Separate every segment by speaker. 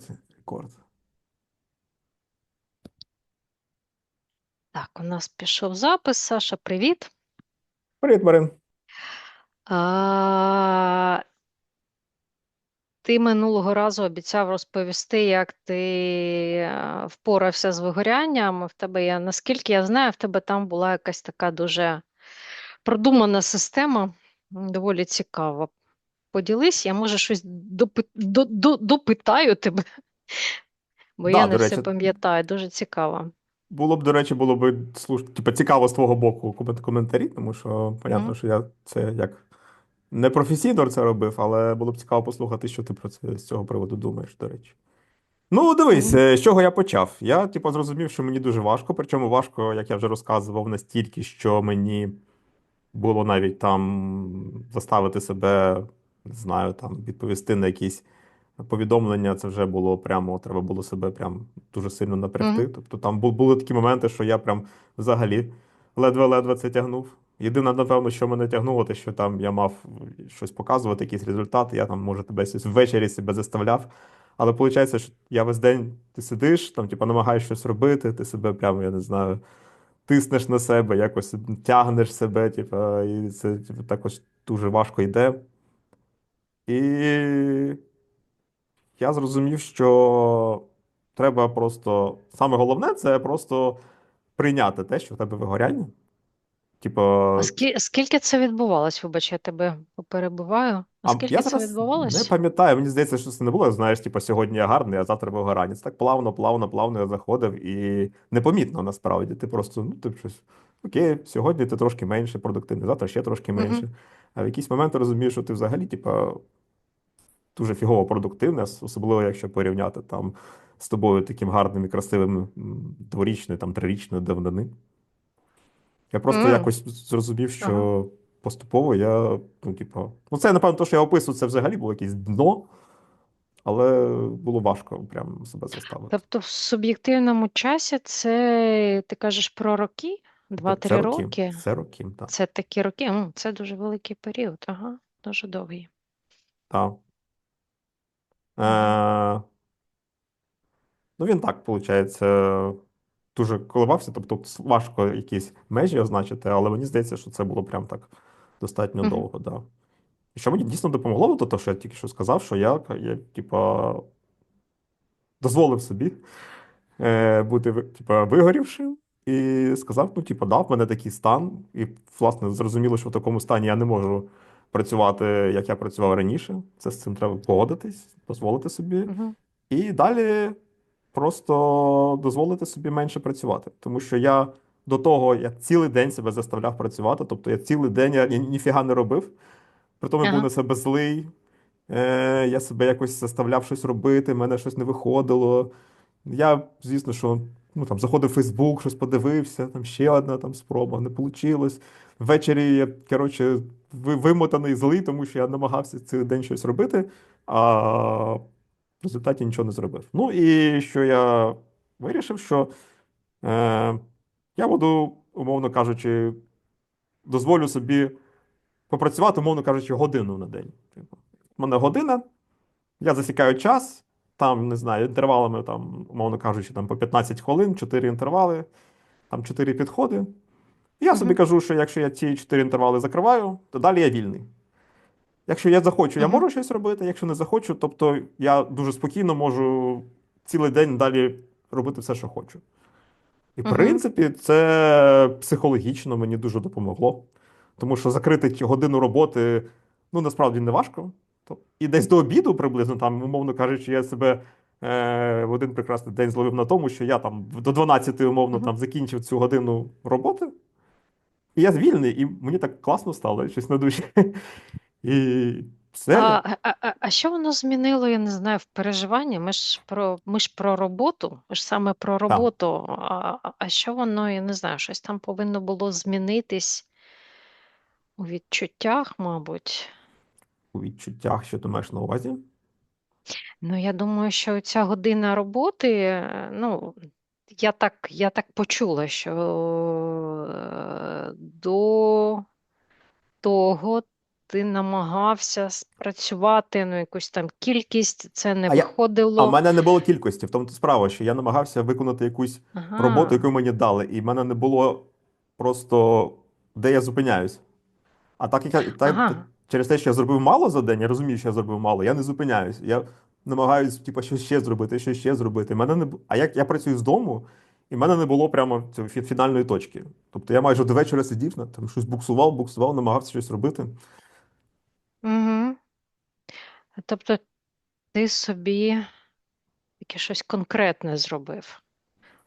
Speaker 1: ставити рекорд.
Speaker 2: Так, у нас пішов запис. Саша, привіт.
Speaker 1: Привіт, Марин.
Speaker 2: А, ти минулого разу обіцяв розповісти, як ти е, впорався з вигорянням. В тебе є, наскільки я знаю, в тебе там була якась така дуже продумана система, доволі цікава. Поділись, я може щось допи- до- до- допитаю тебе, бо
Speaker 1: Да,
Speaker 2: я не
Speaker 1: до
Speaker 2: все пам'ятаю. Дуже цікаво.
Speaker 1: було б, до речі, було б слуш... типу, цікаво з твого боку комент- коментарі, тому що, понятно,
Speaker 2: Мгм.
Speaker 1: що я це як не професійно це робив, але було б цікаво послухати, що ти про це з цього приводу думаєш, до речі. Ну, дивись,
Speaker 2: Мгм.
Speaker 1: е, з чого я почав. Я, типу, зрозумів, що мені дуже важко, причому важко, як я вже розказував, настільки, що мені було навіть там заставити себе, не знаю, там відповісти на якісь повідомлення. Це вже було прямо, треба було себе прям дуже сильно напрягти.
Speaker 2: Мгм.
Speaker 1: Тобто там бу- були такі моменти, що я прям взагалі ледве-ледве це тягнув. Єдине, напевно, що мене тягнуло, те, що там я мав щось показувати, якісь результати. Я там, може, тебе ввечері себе заставляв. Але виходить, що я весь день ти сидиш, там, типу, намагаєш щось робити, ти себе прямо, я не знаю, тиснеш на себе, якось тягнеш себе, типу, і це типу, також дуже важко йде. І я зрозумів, що треба просто. Саме головне це просто прийняти те, що в тебе вигоряння. Типу,
Speaker 2: А скі- скільки це відбувалось? Вибач, я тебе перебиваю. А скільки
Speaker 1: я
Speaker 2: це
Speaker 1: зараз не
Speaker 2: відбувалось?
Speaker 1: пам'ятаю, мені здається, що це не було. Знаєш, типу, сьогодні я гарний, а завтра вигорання. Це так плавно, плавно, плавно я заходив і непомітно насправді. Ти просто, ну, ти щось. Окей, сьогодні ти трошки менше продуктивний, завтра ще трошки менше. А в якийсь момент ти розумієш, що ти взагалі, типу, дуже фігово продуктивне, особливо якщо порівняти там з тобою таким гарним і красивим м, дворічної, там трирічної давнини. Я просто
Speaker 2: М,
Speaker 1: якось зрозумів,
Speaker 2: Ага.
Speaker 1: що поступово я, ну, типу, ну це, напевно, те, що я описую, це взагалі було якесь дно, але було важко прям себе заставити.
Speaker 2: Тобто в суб'єктивному часі це ти кажеш про роки? Два-три
Speaker 1: роки,
Speaker 2: роки?
Speaker 1: це роки, так.
Speaker 2: Це такі роки? Це дуже великий період. Ага, дуже довгий.
Speaker 1: Так. Е, ну він так, виходить, дуже коливався, тобто важко якісь межі означити, але мені здається, що це було прям так достатньо
Speaker 2: Угу.
Speaker 1: довго, да. І що мені дійсно допомогло, то те, що я тільки що сказав, що я, я типа, дозволив собі е, бути ви- типа, вигорівшим і сказав: ну, типа, да, в мене такий стан, і, власне, зрозуміло, що в такому стані я не можу працювати, як я працював раніше. Це з цим треба погодитись, дозволити собі.
Speaker 2: Угу.
Speaker 1: І далі просто дозволити собі менше працювати. Тому що я до того я цілий день себе заставляв працювати. Тобто я цілий день я, ні- ніфіга не робив. Притом я був на себе злий. Е, я себе якось заставляв щось робити, в мене щось не виходило. Я, звісно, що ну, там, заходив в Фейсбук, щось подивився, там ще одна там спроба, не вийшло. Ввечері я, коротше, вимотаний злий, тому що я намагався цілий день щось робити, а в результаті нічого не зробив. Ну і що я вирішив, що е, я буду, умовно кажучи, дозволю собі попрацювати, умовно кажучи, годину на день. Типу, в мене година, я засікаю час, там, не знаю, інтервалами, там, умовно кажучи, там по 15 хвилин, 4 інтервали, там 4 підходи. Я собі кажу, що якщо я ці 4 інтервали закриваю, то далі я вільний. Якщо я захочу, я можу щось робити, якщо не захочу, тобто я дуже спокійно можу цілий день далі робити все, що хочу. І, в принципі, це психологічно мені дуже допомогло. Тому що закрити годину роботи, ну, насправді не важко. То- І десь до обіду приблизно, там, умовно кажучи, я себе е, в один прекрасний день зловив на тому, що я там до 12 умовно там закінчив цю годину роботи, і я вільний, і мені так класно стало, щось на душі. І все.
Speaker 2: А, а, а, що воно змінило, я не знаю, в переживанні? Ми ж про, ми ж про роботу, ми ж саме про роботу. А- а що воно, я не знаю, щось там повинно було змінитись у відчуттях, мабуть.
Speaker 1: У відчуттях, що ти маєш на увазі.
Speaker 2: Ну, я думаю, що ця година роботи, ну, я так, я так почула, що е, до того ти намагався спрацювати, ну, якусь там кількість, це не
Speaker 1: А я, а в мене не було кількості, в тому справа, що я намагався виконати якусь роботу, яку мені дали, і в мене не було просто де я зупиняюсь. А так як я та, та-
Speaker 2: ага.
Speaker 1: Через те, що я зробив мало за день, я розумію, що я зробив мало, я не зупиняюсь. Я намагаюсь, типу, щось ще зробити, щось ще зробити. Мене не... А як я працюю з дому, і в мене не було прямо фінальної точки. Тобто я майже до вечора сидів, на- там щось буксував, буксував, намагався щось робити.
Speaker 2: Угу. Тобто ти собі таке щось конкретне зробив.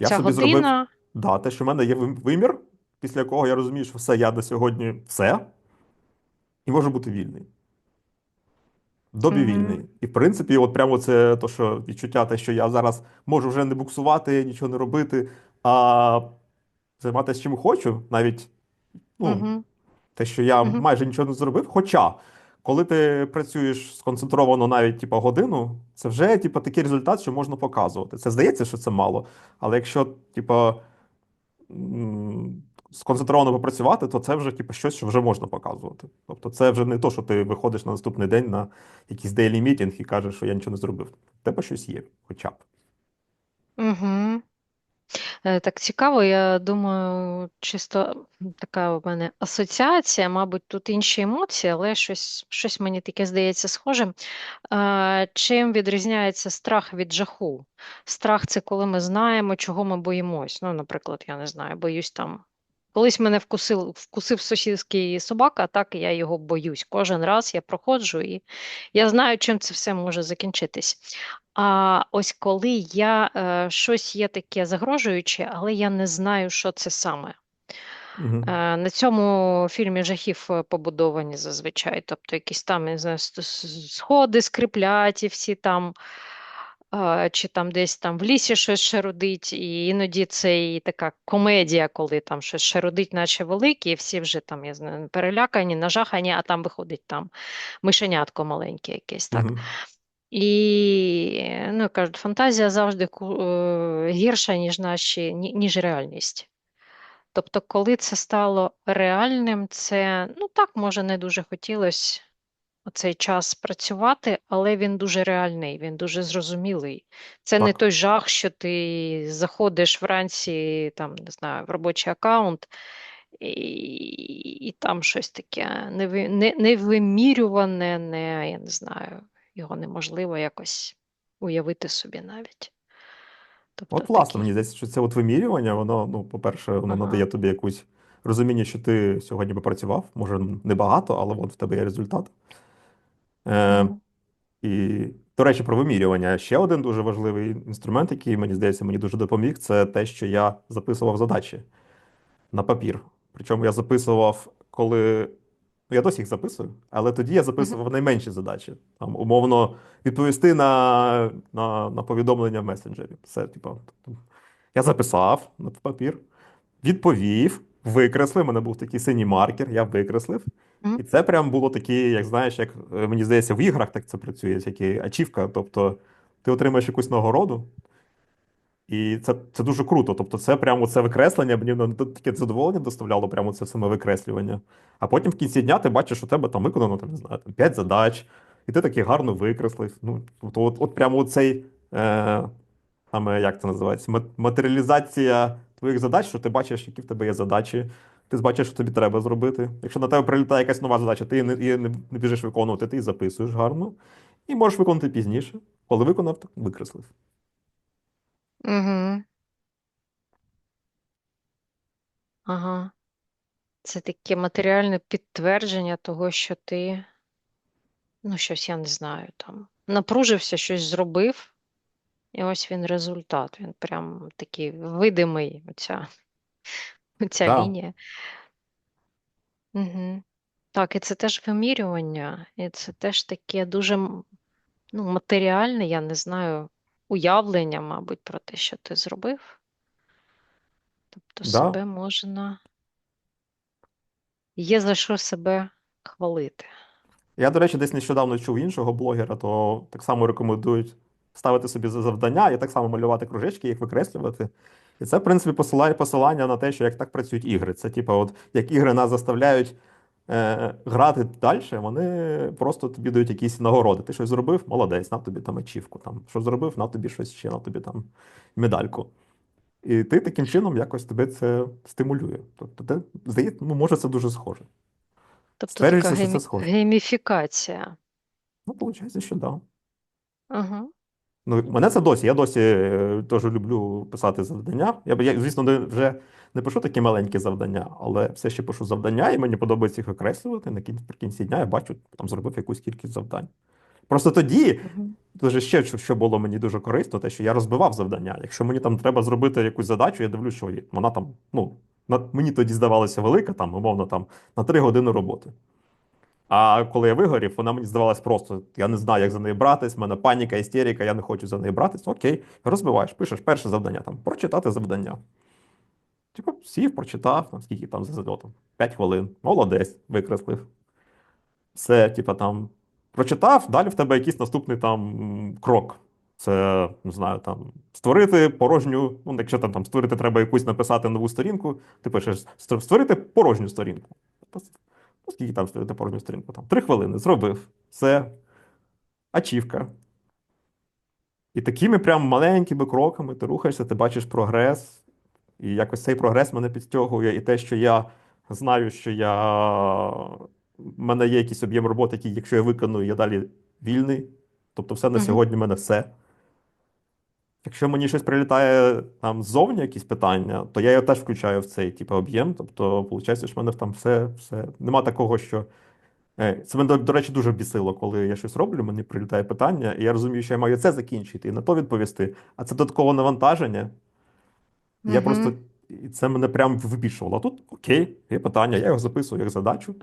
Speaker 1: Я
Speaker 2: Оця
Speaker 1: собі зробив
Speaker 2: година.
Speaker 1: да, те, що в мене є вимір, після якого я розумію, що все, я на сьогодні все, і можу бути вільний. Добі
Speaker 2: Угу.
Speaker 1: вільний. І в принципі, от прямо це то, що відчуття, те, що я зараз можу вже не буксувати, нічого не робити, а займатися чим хочу, навіть ну,
Speaker 2: Угу.
Speaker 1: те, що я
Speaker 2: Угу.
Speaker 1: майже нічого не зробив. Хоча, коли ти працюєш сконцентровано навіть типа, годину, це вже типа, такий результат, що можна показувати. Це здається, що це мало. Але якщо типа, м, сконцентровано попрацювати, то це вже типу, щось, що вже можна показувати. Тобто, це вже не то, що ти виходиш на наступний день на якийсь дейлі мітінг і кажеш, що я нічого не зробив. Тебе щось є, хоча б.
Speaker 2: Угу. Так цікаво, я думаю, чисто така у мене асоціація, мабуть, тут інші емоції, але щось, щось мені таке здається схожим. Е, Чим відрізняється страх від жаху? Страх це коли ми знаємо, чого ми боїмось. Ну, наприклад, я не знаю, боюсь там. Колись мене вкусив, вкусив сусідський собака, так я його боюсь. Кожен раз я проходжу і я знаю, чим це все може закінчитись. А ось коли я е, щось є таке загрожуюче, але я не знаю, що це саме.
Speaker 1: Угу.
Speaker 2: Е, на цьому фільмі жахів е, побудовані зазвичай. Тобто якісь там не знаю, сходи скрипляті, всі там, чи там десь там в лісі щось шарудить, і іноді це і така комедія, коли там щось шарудить, наче велике, і всі вже там я знаю, перелякані, нажахані, а там виходить там мишенятко маленьке якесь так.
Speaker 1: Угу.
Speaker 2: І ну, кажуть, фантазія завжди е, гірша, ніж наші, ніж реальність. Тобто, коли це стало реальним, це ну так, може, не дуже хотілося оцей час працювати, але він дуже реальний, він дуже зрозумілий. Це не той жах, що ти заходиш вранці, там, не знаю, в робочий аккаунт, і, і там щось таке неви- не, невимірюване, не, я не знаю, його неможливо якось уявити собі навіть. Тобто
Speaker 1: От, власне,
Speaker 2: такі.
Speaker 1: мені здається, що це от вимірювання, воно, ну, по-перше, воно
Speaker 2: Ага.
Speaker 1: надає тобі якусь розуміння, що ти сьогодні попрацював, може, небагато, але от в тебе є результат. Е, і, до речі, про вимірювання. Ще один дуже важливий інструмент, який, мені здається, мені дуже допоміг, це те, що я записував задачі на папір. Причому я записував, коли. Я досі їх записую, але тоді я записував найменші задачі. Там, умовно, відповісти на, на, на повідомлення в месенджері. Все, типу, я записав на папір, відповів, викреслив. У мене був такий синій маркер, я викреслив.
Speaker 2: Мгм.
Speaker 1: І це прям було таке, як знаєш, як е, мені здається, в іграх так це працює, як ачівка. Тобто ти отримаєш якусь нагороду, і це, це дуже круто. Тобто, це прямо це викреслення, мені таке задоволення доставляло, прямо це саме викреслювання. А потім в кінці дня ти бачиш, що у тебе там виконано там, не знаю, там, 5 задач, і ти таки гарно викреслив. Ну, тобто, от, от прямо цей, е, саме як це називається, матеріалізація твоїх задач, що ти бачиш, які в тебе є задачі. Ти бачиш, що тобі треба зробити. Якщо на тебе прилітає якась нова задача, ти її не, не біжиш виконувати, ти її записуєш гарно. І можеш виконати пізніше. Коли виконав, так викреслив.
Speaker 2: Угу. Ага. Це таке матеріальне підтвердження того, що ти, ну, щось я не знаю, там, напружився, щось зробив, і ось він результат. Він прям такий видимий, оця, оця
Speaker 1: Да.
Speaker 2: лінія. Угу. Так, і це теж вимірювання, і це теж таке дуже ну, матеріальне, я не знаю, уявлення, мабуть, про те, що ти зробив. Тобто
Speaker 1: Да.
Speaker 2: себе можна, є за що себе хвалити.
Speaker 1: Я, до речі, десь нещодавно чув іншого блогера, то так само рекомендують ставити собі за завдання і так само малювати кружечки, їх викреслювати. І це, в принципі, посилає посилання на те, що як так працюють ігри. Це, типу, от як ігри нас заставляють е, грати далі, вони просто тобі дають якісь нагороди. Ти щось зробив, молодець, на тобі там ачівку. Там, що зробив, на тобі щось ще, на тобі там медальку. І ти таким чином якось тебе це стимулює. Тобто, ти, здається, ну, може, це дуже схоже.
Speaker 2: Тобто така
Speaker 1: Стверджується, це схоже.
Speaker 2: гейміфікація.
Speaker 1: Ну, виходить, що так. Да.
Speaker 2: Ага.
Speaker 1: Ну, мене це досі. Я досі е, теж люблю писати завдання. Я, б- я звісно, не, вже не пишу такі маленькі завдання, але все ще пишу завдання, і мені подобається їх окреслювати. На кін- Наприкінці дня я бачу, там зробив якусь кількість завдань. Просто тоді,
Speaker 2: Мгм.
Speaker 1: дуже ще що, що було мені дуже корисно, те, що я розбивав завдання. Якщо мені там треба зробити якусь задачу, я дивлюсь, що вона там, ну, на, мені тоді здавалася велика, там, умовно, там, на 3 години роботи. А коли я вигорів, вона мені здавалась просто, я не знаю, як за неї братись, в мене паніка, істерика, я не хочу за неї братись. Окей, розбиваєш, пишеш перше завдання, там, прочитати завдання. Типу, сів, прочитав, там, скільки там за там, 5 хвилин. Молодець, викреслив. Все, типу, там, прочитав, далі в тебе якийсь наступний там крок. Це, не знаю, там, створити порожню, ну, якщо там, там створити треба якусь написати нову сторінку, ти пишеш створити порожню сторінку. Ну, скільки там створити порожню сторінку? Там, три хвилини, зробив. Все. Ачівка. І такими прям маленькими кроками ти рухаєшся, ти бачиш прогрес. І якось цей прогрес мене підстягує. І те, що я знаю, що я... в мене є якийсь об'єм роботи, який, якщо я виконую, я далі вільний. Тобто, все на сьогодні в мене все. Якщо мені щось прилітає там ззовні якісь питання, то я його теж включаю в цей типу, об'єм. Тобто, виходить, що в мене там все, все. Нема такого, що. Е, Це мене, до, речі, дуже бісило, коли я щось роблю, мені прилітає питання, і я розумію, що я маю це закінчити і на то відповісти. А це додаткове навантаження. Я просто і це мене прям вибішувало. А тут окей, є питання, я його записую як задачу.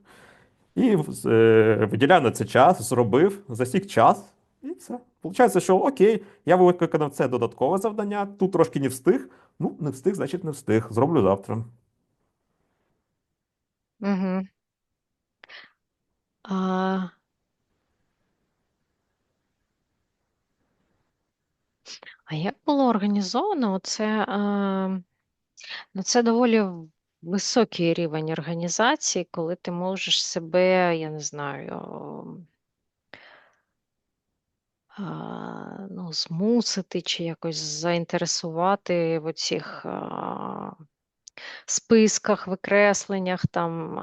Speaker 1: І е, виділяю на це час, зробив, засік час, і все. Получається, що окей, я виконав це додаткове завдання, тут трошки не встиг. Ну, не встиг, значить не встиг. Зроблю завтра.
Speaker 2: Мгм. А... а як було організовано? Оце, е... ну, це доволі високий рівень організації, коли ти можеш себе, я не знаю, ну, змусити чи якось заінтересувати в оцих списках, викресленнях там.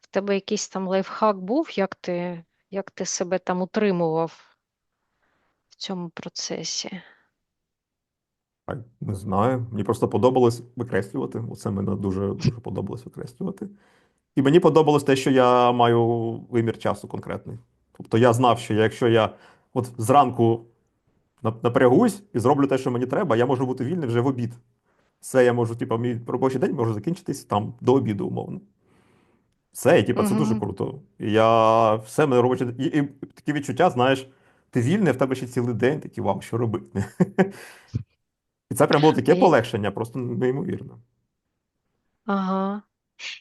Speaker 2: В тебе якийсь там лайфхак був, як ти, як ти себе там утримував в цьому процесі?
Speaker 1: Не знаю. Мені просто подобалось викреслювати. Оце мене дуже дуже подобалось викреслювати. І мені подобалось те, що я маю вимір часу конкретний. Тобто я знав, що якщо я от зранку напрягусь і зроблю те, що мені треба, я можу бути вільний вже в обід. Все, я можу, типу, мій робочий день може закінчитись там до обіду, умовно. Все, і типу, це дуже
Speaker 2: Угу.
Speaker 1: круто. Я все мене робочий день. І, і такі відчуття, знаєш, ти вільний, в тебе ще цілий день, такий вау, що робити? І це прям було таке полегшення, просто неймовірно.
Speaker 2: Ага.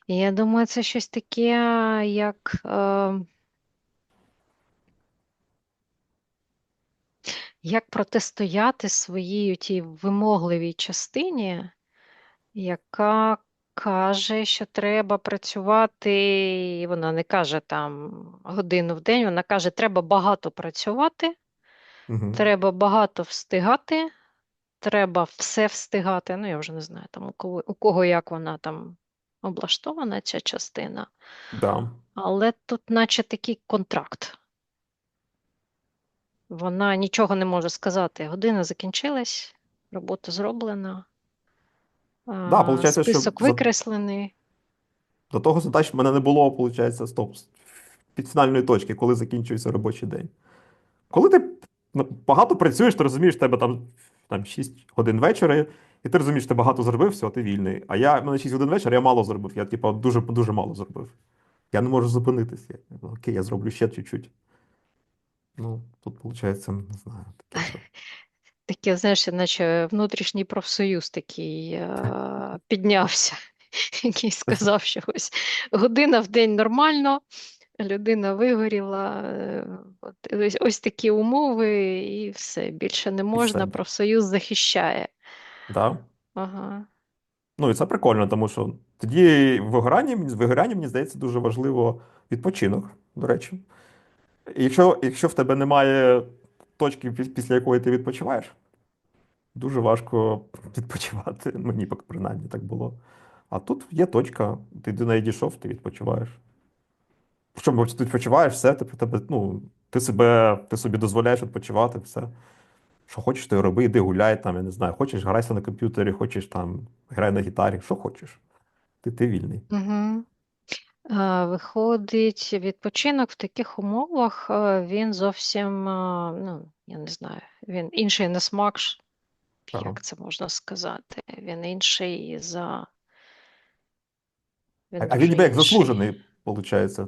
Speaker 2: Я думаю, це щось таке, як е, як протистояти своїй тій вимогливій частині, яка каже, що треба працювати, і вона не каже там годину в день, вона каже, треба багато працювати,
Speaker 1: Угу.
Speaker 2: треба багато встигати, треба все встигати. Ну, я вже не знаю, там у кого, у кого як вона там облаштована, ця частина.
Speaker 1: Да.
Speaker 2: Але тут, наче такий контракт. Вона нічого не може сказати. Година закінчилась, робота зроблена,
Speaker 1: Да, що
Speaker 2: список
Speaker 1: за-
Speaker 2: викреслений.
Speaker 1: До того задач в мене не було, виходить, стоп, під фінальної точки, коли закінчується робочий день. Коли ти ну, багато працюєш, ти розумієш, в тебе там, там 6 годин вечора, і ти розумієш, ти багато зробив, все, ти вільний. А я в мене 6 годин вечора, я мало зробив. Я, типу, дуже, дуже мало зробив. Я не можу зупинитися. Я, Окей, я зроблю ще чуть-чуть. Ну, тут, виходить, не знаю, таке.
Speaker 2: Таке, знаєш, наче внутрішній профсоюз такий е, піднявся, який сказав, що ось година в день нормально, людина вигоріла, е, от, ось, ось такі умови, і все, більше не можна,
Speaker 1: все.
Speaker 2: профсоюз захищає.
Speaker 1: Да?
Speaker 2: Ага.
Speaker 1: Ну, і це прикольно, тому що Тоді в вигоранні, в вигоранні, мені здається, дуже важливо відпочинок, до речі. Якщо, якщо в тебе немає точки, після якої ти відпочиваєш, дуже важко відпочивати. Мені принаймні так було. А тут є точка, ти до неї дійшов, ти відпочиваєш. Причому ти відпочиваєш, все, ти, тебе, ну, ти, себе, ти собі дозволяєш відпочивати, все. Що хочеш, ти роби, іди гуляй там, я не знаю. Хочеш, грайся на комп'ютері, хочеш там, грай на гітарі, що хочеш. Ти, ти вільний.
Speaker 2: Угу. Виходить, відпочинок в таких умовах е, він зовсім, е, ну, я не знаю, він інший на смак,
Speaker 1: Ага.
Speaker 2: як це можна сказати? Він інший за. Він
Speaker 1: А, він ніби як заслужений, виходить.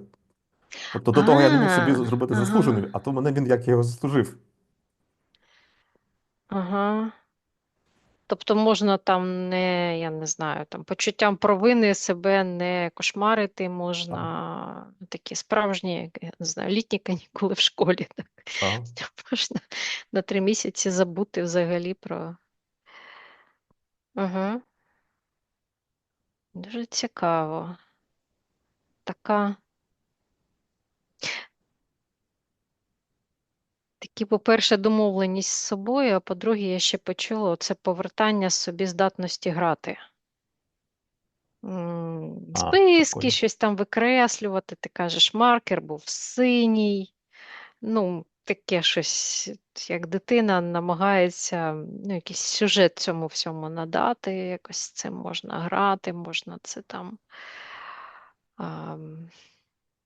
Speaker 1: Тобто до того я не міг собі зробити заслужений, а то мене він як його заслужив.
Speaker 2: Ага. Тобто можна там не, я не знаю, там почуттям провини себе не кошмарити, можна такі справжні, я не знаю, літні канікули в школі. Так.
Speaker 1: так.
Speaker 2: Можна на три місяці забути взагалі про. Угу. Дуже цікаво. Така. Такі, по-перше, домовленість з собою, а по-друге, я ще почула це повертання собі здатності грати.
Speaker 1: А,
Speaker 2: Списки,
Speaker 1: прикольно.
Speaker 2: щось там викреслювати. Ти кажеш, маркер був синій. Ну, таке щось, як дитина намагається ну, якийсь сюжет цьому всьому надати, якось цим можна грати, можна це там ам,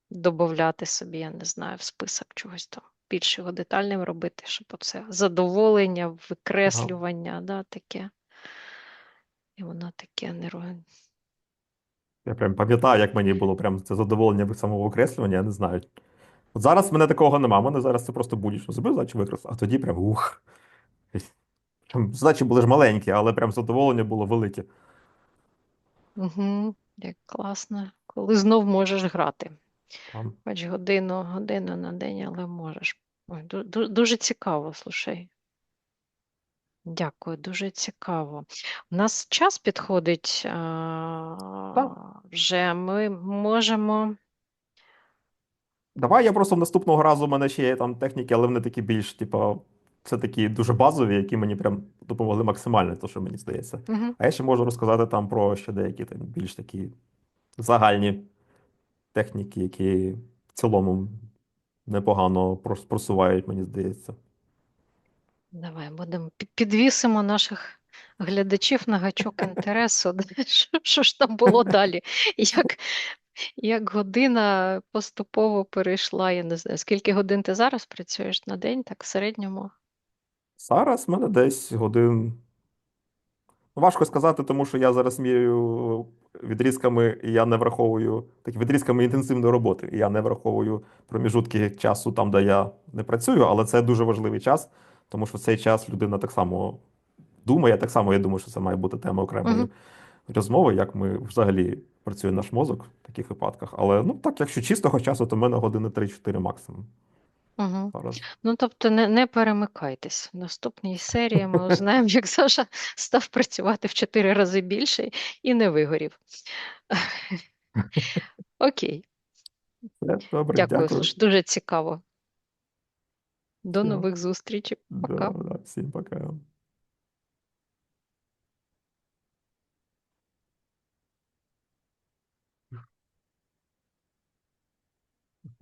Speaker 2: додати собі, я не знаю, в список чогось там більш його детальним робити, щоб оце задоволення,
Speaker 1: Ага.
Speaker 2: викреслювання, да, таке. І воно таке нервує.
Speaker 1: Я прям пам'ятаю, як мені було прям це задоволення від самого окреслювання, я не знаю. От зараз в мене такого нема. Мене зараз це просто будь-що зробив, задачу викреслив, а тоді прям ух. Задачі були ж маленькі, але прям задоволення було велике.
Speaker 2: Угу, як класно. Коли знов можеш грати.
Speaker 1: Там.
Speaker 2: Хоч годину, годину на день, але можеш. Ой, ду- ду- дуже цікаво, слушай. Дякую, дуже цікаво. У нас час підходить а, вже. Ми можемо.
Speaker 1: Давай я просто наступного разу у мене ще є там техніки, але вони такі більш, типу, це такі дуже базові, які мені прям допомогли максимально, то що мені здається.
Speaker 2: Угу.
Speaker 1: А я ще можу розказати там про ще деякі там, більш такі загальні техніки, які в цілому непогано просувають, мені здається.
Speaker 2: Давай будемо підвісимо наших глядачів на гачок інтересу. Що, що ж там було далі? Як, як година поступово перейшла, я не знаю, скільки годин ти зараз працюєш на день, так в середньому?
Speaker 1: Зараз в мене десь годин. Важко сказати, тому що я зараз міряю відрізками, і я не враховую так, відрізками інтенсивної роботи. І я не враховую проміжутки часу там, де я не працюю, але це дуже важливий час, тому що в цей час людина так само думає. Так само я думаю, що це має бути тема окремої
Speaker 2: Мгм.
Speaker 1: розмови, як ми взагалі працює наш мозок в таких випадках. Але ну так, якщо чистого часу, то в мене години 3-4 максимум.
Speaker 2: Угу. Ну, тобто не, не перемикайтесь. В наступній серії ми узнаємо, як Саша став працювати в чотири рази більше і не вигорів. Окей,
Speaker 1: добре,
Speaker 2: дякую,
Speaker 1: дякую.
Speaker 2: слушай, дуже цікаво. До нових зустрічей.
Speaker 1: Да, да, всім пока.